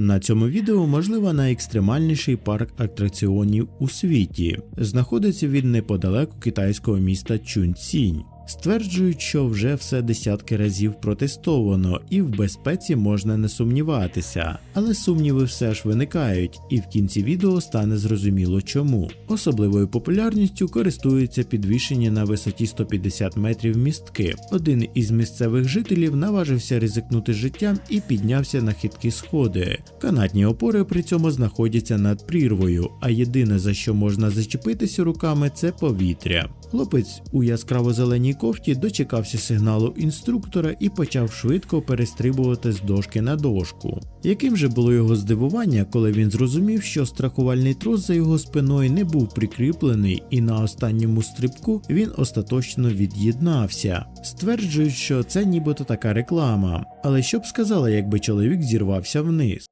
На цьому відео можливо найекстремальніший парк атракціонів у світі. Знаходиться він неподалеку китайського міста Чунцінь. Стверджують, що вже все десятки разів протестовано і в безпеці можна не сумніватися, але сумніви все ж виникають, і в кінці відео стане зрозуміло чому. Особливою популярністю користуються підвішені на висоті 150 метрів містки. Один із місцевих жителів наважився ризикнути життям і піднявся на хиткі сходи. Канатні опори при цьому знаходяться над прірвою, а єдине за що можна зачепитися руками це повітря. Хлопець у яскраво-зеленій кофті дочекався сигналу інструктора і почав швидко перестрибувати з дошки на дошку. Яким же було його здивування, коли він зрозумів, що страхувальний трос за його спиною не був прикріплений, і на останньому стрибку він остаточно від'єднався. Стверджують, що це нібито така реклама. Але що б сказали, якби чоловік зірвався вниз?